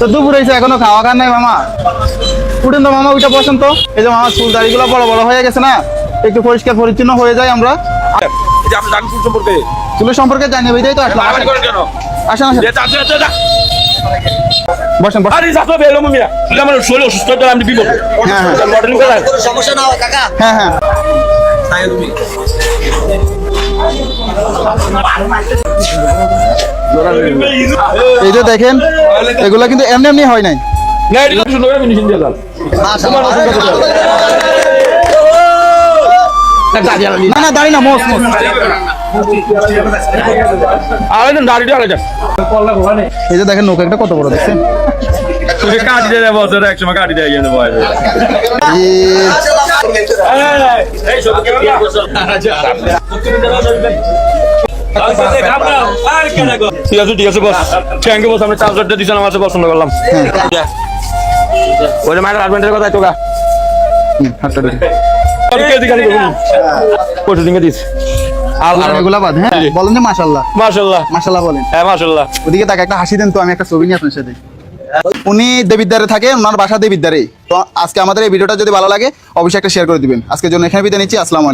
তো দুপুর হয়েছে এখনও খাওয়া খান নাই মামা। উঠেন তো মামা ওইটা বসেন তো। এই যে মামা চুল দাড়িগুলো বড় বড় হয়ে গেছে না একটু পরিষ্কার পরিচ্ছন্ন হয়ে যায় আমরা। এই যে আপনি জানেন ফুল সম্পর্কে। চুলের সম্পর্কে জানিয়ে বুঝতেই তো আসলাম। আসেন আসেন। বসেন হ্যাঁ, হ্যাঁ। মডেলিং করেন সমস্যা না কাকা। হ্যাঁ হ্যাঁ। এই যে দেখেন এগুলো কিন্তু এমনি এমনি হয় নাই না না না দাঁড়ি না মোস মোস এই যে দেখেন নৌকা একটা কত বড় দেখছেন কাটি দিয়ে দেবো একসময় কাটি দিয়ে গিয়ে এই এই সব ঠিক আছে ঠিক আছে বস থ্যাংক ইউ বস আমি চার্জারটা দিয়েছিলাম আমার পছন্দ করলাম ওই যে মায়ের হাজবেন্ডের কথা উনি দেবিদ্বারে থাকে ওনার বাসা দেবিদ্বারে তো আজকে আমাদের এই ভিডিওটা যদি ভালো লাগে অবশ্যই একটা শেয়ার করে দিবেন আজকের জন্য এখানে বিদায় নিচ্ছি আসসালামু